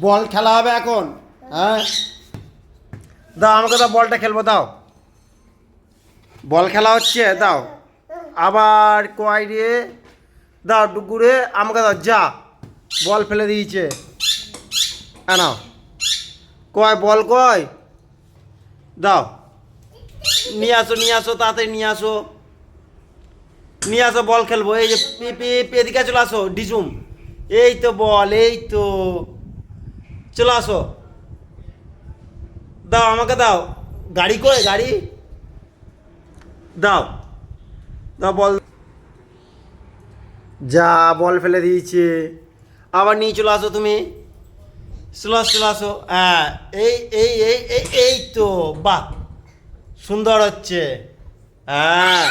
বল খেলা হবে এখন হ্যাঁ? দাও আমাকে দাও বলটা খেলব দাও। বল খেলা হচ্ছে দাও। আবার কয় রে? দাও ডুগুরে আমাকে দাও যা। বল ফেলে দিয়েছে। হ্যাঁ নাও। কয় বল কয়? দাও। নিয়ে আসো নিয়ে আসো তাড়াতাড়ি নিয়ে আসো। নিয়ে আসো বল খেলব। এই যে এদিকে চলে আসো ডিজুম। এই তো বল এই তো। চলে আসো। দাও, আমাকে দাও। গাড়ি করে গাড়ি? দাও। দাও, বল। যা, বল ফেলে দিয়েছে। আবার নিয়ে চলে আসো তুমি। চলে চলে আসো। হ্যাঁ এই এই এই এই এই তো, বাহ। সুন্দর হচ্ছে। হ্যাঁ।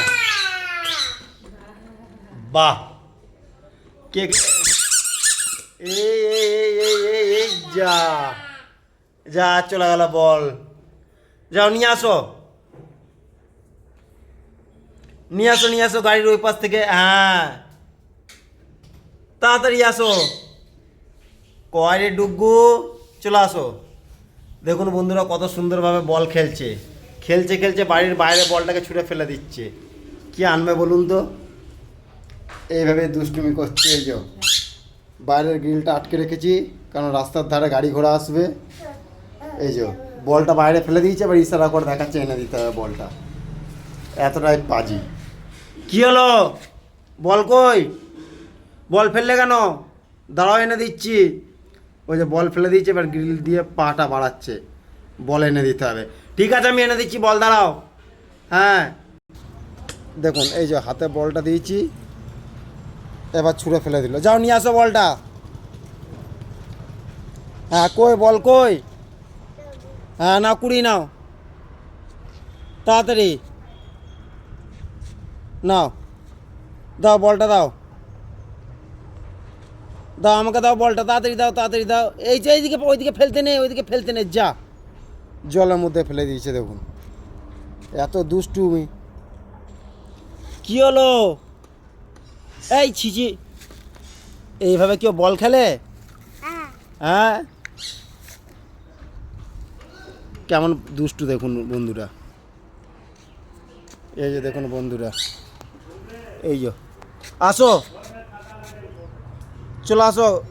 বাহ। কে এই এই যা যা, চলে গেল বল। যাও, নিয়ে আসো। নিয়ে আসো নিয়ে আসো গাড়ির ওই পাশ থেকে। হ্যাঁ। তাড়াতাড়ি আসো। কয়রে ডুগু? চলে আসো। দেখুন বন্ধুরা, কত সুন্দরভাবে বল খেলছে। খেলছে খেলছে, বাড়ির বাইরে বলটাকে ছুঁড়ে ফেলে দিচ্ছে। কি আনবে বলুন তো? এইভাবে দুষ্টুমি করছে এই যে। বাইরের গ্রিলটা আটকে রেখেছি কারণ রাস্তার ধারে গাড়ি ঘোড়া আসবে। এই যে বলটা বাইরে ফেলে দিয়েছে এবার ইশারা করে দেখাচ্ছে এনে দিতে হবে বলটা। এতটাই বাজি। কি হলো? বল কই? বল ফেললে কেন? দাঁড়াও এনে দিচ্ছি। ওই যে বল ফেলে দিয়েছে এবার গ্রিল দিয়ে পাটা বাড়াচ্ছে। বল এনে দিতে হবে। ঠিক আছে আমি এনে দিচ্ছি বল দাঁড়াও। হ্যাঁ। দেখুন এই যে হাতে বলটা দিয়েছি এবার ছুঁড়ে ফেলে দিল। যাও, নিয়ে আসো বলটা। হ্যাঁ কই বল, কই? হ্যাঁ নাও, কুড়ি নাও। তাড়াতাড়ি। নাও। দাও, বলটা দাও। দাও, আমাকে দাও বলটা, তাড়াতাড়ি দাও তাড়াতাড়ি দাও। এই যে, এইদিকে, ওইদিকে ফেলতে নেই ওইদিকে ফেলতে নেই যা। জলের মধ্যে ফেলে দিয়েছে, দেখুন। এত দুষ্টুমি। কি হলো? এই ছিচি, এইভাবে কেউ বল খেলে? হ্যাঁ। কেমন দুষ্টু দেখুন বন্ধুরা। এই যে দেখুন বন্ধুরা। এই যে। আসো। চলো আসো।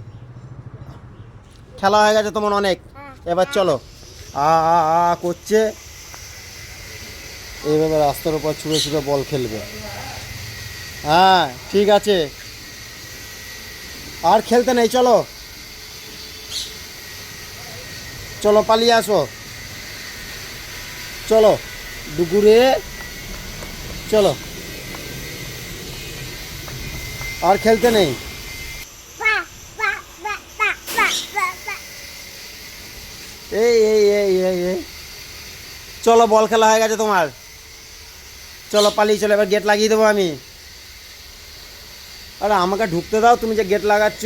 খেলা হয়ে গেছে তোমার অনেক। এবার চলো। আ আ করছে। এইভাবে রাস্তার উপর ছুঁড়ে ছুঁড়ে বল খেলবে। হ্যাঁ ঠিক আছে। আর খেলতে নেই, চলো। চলো, পালিয়ে আসো। চলো, দুপুরে। চলো। আর খেলতে নেই। এই এই এই এই এই। চলো, বল খেলা হয়ে গেছে তোমার। চলো, পালিয়ে চলো, এবার গেট লাগিয়ে দেবো আমি। আরে আমাকে ঢুকতে দাও তুমি যে গেট লাগাচ্ছ।